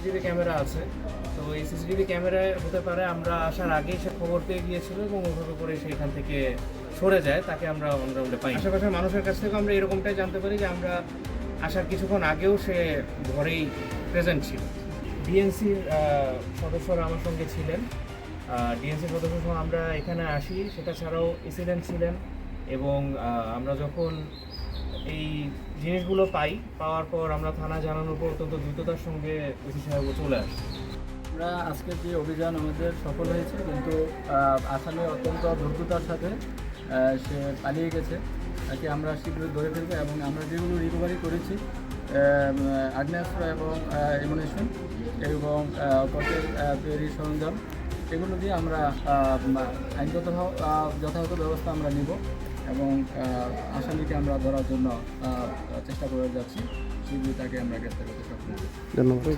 CCTV camera আছে। তো এই সিসিটিভি ক্যামেরায় হতে পারে আমরা আসার আগেই সে খবর পেয়ে গিয়েছিল এবং ওভাবে করে সে এখান থেকে সরে যায় তাকে আমরা অনরাউন্ডে পাই। আশেপাশের মানুষের কাছ থেকে আমরা এরকমটাই জানতে পারি যে আমরা আসার কিছুক্ষণ আগেও সে ঘরেই প্রেজেন্ট ছিল। ডিএনসির সদস্যরা আমার সঙ্গে ছিলেন। ডিএনসি সদস্য আমরা এখানে আসি। সেটা ছাড়াও এসিডেন্ট ছিলেন এবং আমরা যখন এই জিনিসগুলো পাই, পাওয়ার পর আমরা থানা জানানোর পর অত্যন্ত দ্রুততার সঙ্গে ওসি সাহেব চলে আসি। আমরা আজকের যে অভিযান আমাদের সফল হয়েছে, কিন্তু আসামে অত্যন্ত দ্রুততার সাথে সে পালিয়ে গেছে। তাকে আমরা শীঘ্রই ধরে ফেলব এবং আমরা যেগুলো রিকভারি করেছি আগ্নেয়াস্ত্র এবং এমুনেশন এবং কটের তৈরি সরঞ্জাম, এগুলো দিয়ে আমরা আইনগত যথাযথ ব্যবস্থা আমরা নিব। এবং আসামিকে আমরা ধরার জন্য চেষ্টা করে যাচ্ছি। শীঘ্রই তাকে আমরা গ্রেফতার করতে সক্ষম ধন্যবাদ।